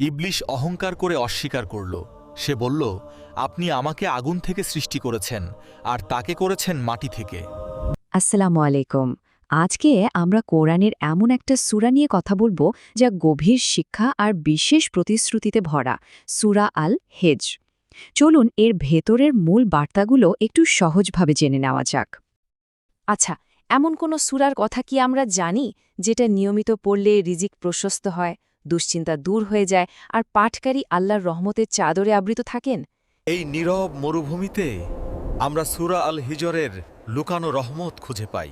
ইবলিশ অহংকার করে অস্বীকার করল। সে বলল, আপনি আমাকে আগুন থেকে সৃষ্টি করেছেন, আর তাকে করেছেন মাটি থেকে। আসসালামু আলাইকুম। আজকে আমরা কোরআনের এমন একটা সূরা নিয়ে কথা বলব, যা গভীর শিক্ষা আর বিশেষ প্রতিশ্রুতিতে ভরা। সূরা আল হেজ চলুন এর ভেতরের মূল বার্তাগুলো একটু সহজভাবে জেনে নেওয়া যাক। আচ্ছা এমন কোনো সুরার কথা কি আমরা জানি, যেটা নিয়মিত পড়লে রিজিক প্রশস্ত হয়? দুশ্চিন্তা দূর হয়ে যায় আর পাঠকারী আল্লাহর রহমতের চাদরে আবৃত থাকেন। এই নীরব মরুভূমিতে আমরা সুরা আল হিজরের লুকানো রহমত খুঁজে পাই।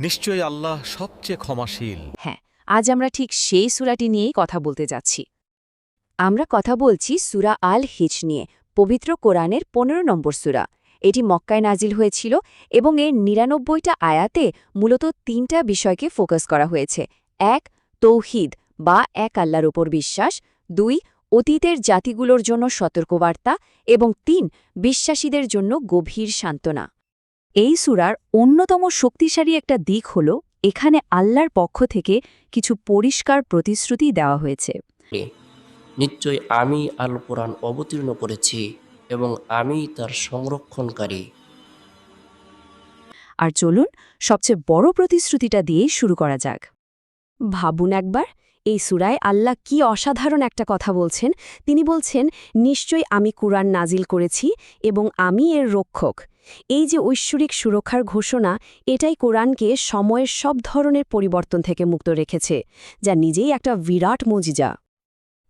নিশ্চয়ই আল্লাহ সবচেয়ে ক্ষমাশীল। হ্যাঁ আজ আমরা ঠিক সেই সূরাটি নিয়েই কথা বলতে যাচ্ছি। আমরা কথা বলছি সুরা আল হিজ নিয়ে পবিত্র কোরআনের পনেরো নম্বর সুরা। এটি মক্কায় নাজিল হয়েছিল এবং এর নিরানব্বইটা আয়াতে মূলত তিনটা বিষয়কে ফোকাস করা হয়েছে। এক তৌহিদ। বা এক আল্লাহর ওপর বিশ্বাস দুই অতীতের জাতিগুলোর জন্য সতর্কবার্তা এবং তিন বিশ্বাসীদের জন্য গভীর সান্ত্বনা। এই সূরার অন্যতম শক্তিশালী একটা দিক হল এখানে আল্লাহর পক্ষ থেকে কিছু পরিষ্কার প্রতিশ্রুতি দেওয়া হয়েছে। নিশ্চয় আমি আল কোরআন অবতীর্ণ করেছি এবং আমি তার সংরক্ষণকারী। আর চলুন সবচেয়ে বড় প্রতিশ্রুতিটা দিয়েই শুরু করা যাক। ভাবুন একবার এই সুরায় আল্লাহ কি অসাধারণ একটা কথা বলছেন? তিনি বলছেন, নিশ্চয়ই আমি কুরআন নাজিল করেছি এবং আমি এর রক্ষক। এই যে ঐশ্বরিক সুরক্ষার ঘোষণা, এটাই কোরআনকে সময়ের সব ধরনের পরিবর্তন থেকে মুক্ত রেখেছে, যা নিজেই একটা বিরাট মজিজা।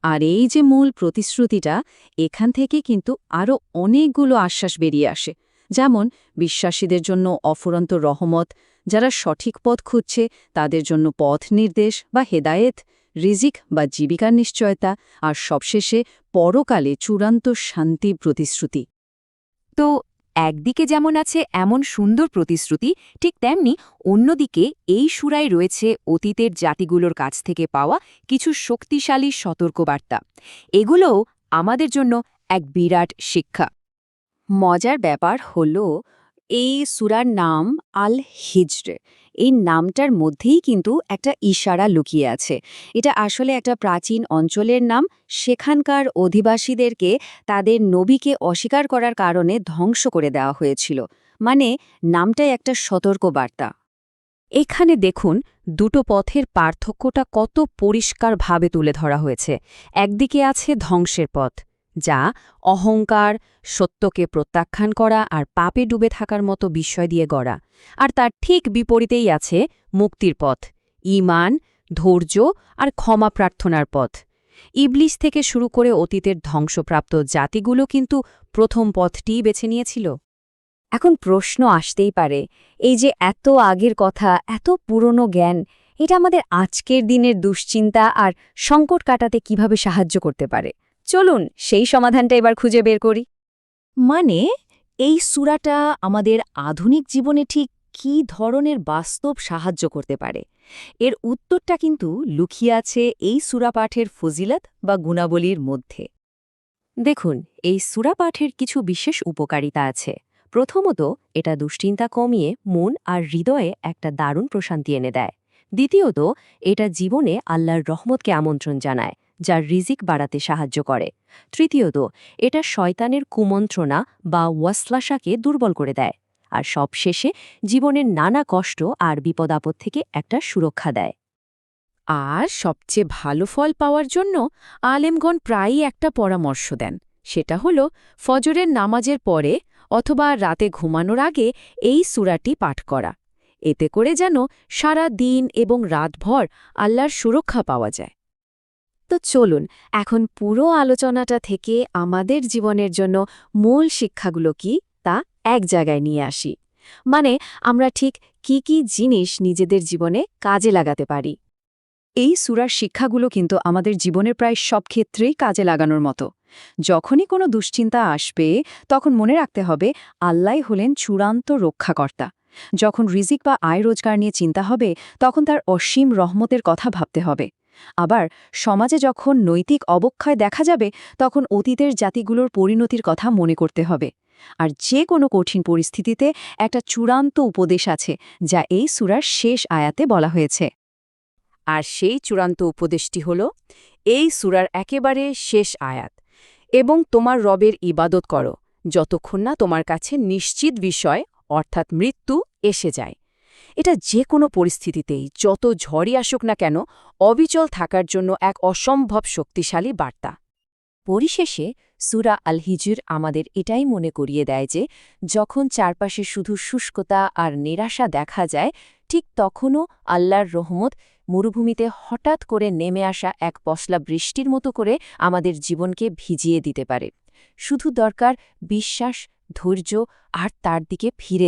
আর এই যে মূল প্রতিশ্রুতিটা, এখান থেকে কিন্তু আরও অনেকগুলো আশ্বাস বেরিয়ে আসে। যেমন, বিশ্বাসীদের জন্য অফুরন্ত রহমত, যারা সঠিক পথ খুঁজছে, তাদের জন্য পথ নির্দেশ বা হেদায়েত রিজিক বা জীবিকার নিশ্চয়তা, আর সবশেষে পরকালে চূড়ান্ত শান্তি প্রতিশ্রুতি। তো, একদিকে যেমন আছে এমন সুন্দর প্রতিশ্রুতি, ঠিক তেমনি অন্যদিকে এই সুরায় রয়েছে অতীতের জাতিগুলোর কাছ থেকে পাওয়া কিছু শক্তিশালী সতর্কবার্তা। এগুলোও আমাদের জন্য এক বিরাট শিক্ষা। মজার ব্যাপার হল এই সুরার নাম আল হিজর এই নামটার মধ্যেই কিন্তু একটা ইশারা লুকিয়ে আছে। এটা আসলে একটা প্রাচীন অঞ্চলের নাম। সেখানকার অধিবাসীদেরকে তাদের নবীকে অস্বীকার করার কারণে ধ্বংস করে দেওয়া হয়েছিল। মানে নামটাই একটা সতর্কবার্তা। এখানে দেখুন, দুটো পথের পার্থক্যটা কত পরিষ্কারভাবে তুলে ধরা হয়েছে। একদিকে আছে ধ্বংসের পথ। যা অহংকার, সত্যকে প্রত্যাখ্যান করা আর পাপে ডুবে থাকার মতো বিষয় দিয়ে গড়া। আর তার ঠিক বিপরীতেই আছে মুক্তির পথ, ঈমান, ধৈর্য আর ক্ষমা প্রার্থনার পথ। ইবলিশ থেকে শুরু করে অতীতের ধ্বংসপ্রাপ্ত জাতিগুলো কিন্তু প্রথম পথটিই বেছে নিয়েছিল। এখন প্রশ্ন আসতেই পারে, এই যে এত আগের কথা, এত পুরনো জ্ঞান, এটা আমাদের আজকের দিনের দুশ্চিন্তা আর সংকট কাটাতে কীভাবে সাহায্য করতে পারে? চলুন, সেই সমাধানটা এবার খুঁজে বের করি। মানে এই সুরাটা আমাদের আধুনিক জীবনে ঠিক কী ধরনের বাস্তব সাহায্য করতে পারে? এর উত্তরটা কিন্তু লুকিয়ে আছে এই সুরাপাঠের ফজিলত বা গুণাবলীর মধ্যে। দেখুন, এই সুরাপাঠের কিছু বিশেষ উপকারিতা আছে। প্রথমত, এটা দুশ্চিন্তা কমিয়ে মন আর হৃদয়ে একটা দারুণ প্রশান্তি এনে দেয়। দ্বিতীয়ত, এটা জীবনে আল্লাহর রহমতকে আমন্ত্রণ জানায়। যা রিজিক বাড়াতে সাহায্য করে। তৃতীয়ত, এটা শয়তানের কুমন্ত্রণা বা ওয়াসলাসাকে দুর্বল করে দেয় আর সবশেষে জীবনের নানা কষ্ট আর বিপদাপদ থেকে একটা সুরক্ষা দেয়। আর সবচেয়ে ভালো ফল পাওয়ার জন্য আলেমগণ প্রায়ই একটা পরামর্শ দেন। সেটা হল, ফজরের নামাজের পরে অথবা রাতে ঘুমানোর আগে এই সুরাটি পাঠ করা। এতে করে যেন সারা দিন এবং রাতভর আল্লাহর সুরক্ষা পাওয়া যায়। তো চলুন, এখন পুরো আলোচনাটা থেকে আমাদের জীবনের জন্য মূল শিক্ষাগুলো কি তা এক জায়গায় নিয়ে আসি। মানে আমরা ঠিক কি কি জিনিস নিজেদের জীবনে কাজে লাগাতে পারি। এই সুরার শিক্ষাগুলো কিন্তু আমাদের জীবনের প্রায় সব ক্ষেত্রেই কাজে লাগানোর মতো। যখনই কোনো দুশ্চিন্তা আসবে, তখন মনে রাখতে হবে আল্লাহ হলেন চূড়ান্ত রক্ষাকর্তা। যখন রিজিক বা আয় রোজগার নিয়ে চিন্তা হবে, তখন তার অসীম রহমতের কথা ভাবতে হবে। আবার সমাজে যখন নৈতিক অবক্ষয় দেখা যাবে, তখন অতীতের জাতিগুলোর পরিণতির কথা মনে করতে হবে। আর যে কোনো কঠিন পরিস্থিতিতে একটা চূড়ান্ত উপদেশ আছে, যা এই সুরার শেষ আয়াতে বলা হয়েছে। আর সেই চূড়ান্ত উপদেশটি হল, এই সুরার একেবারে শেষ আয়াত। এবং তোমার রবের ইবাদত করো, যতক্ষণ না তোমার কাছে নিশ্চিত বিষয়, অর্থাৎ মৃত্যু, এসে যায়। এটা যে কোনো পরিস্থিতিতেই, যত ঝড়ই আসুক না কেন, অবিচল থাকার জন্য এক অসম্ভব শক্তিশালী বার্তা। পরিশেষে, সুরা আল হিজুর আমাদের এটাই মনে করিয়ে দেয় যে, যখন চারপাশে শুধু শুষ্কতা আর নিরাশা দেখা যায়, ঠিক তখনও আল্লাহর রহমত মরুভূমিতে হঠাৎ করে নেমে আসা এক পশলা বৃষ্টির মতো করে আমাদের জীবনকে ভিজিয়ে দিতে পারে। শুধু দরকার বিশ্বাস, ধৈর্য আর তার দিকে ফিরে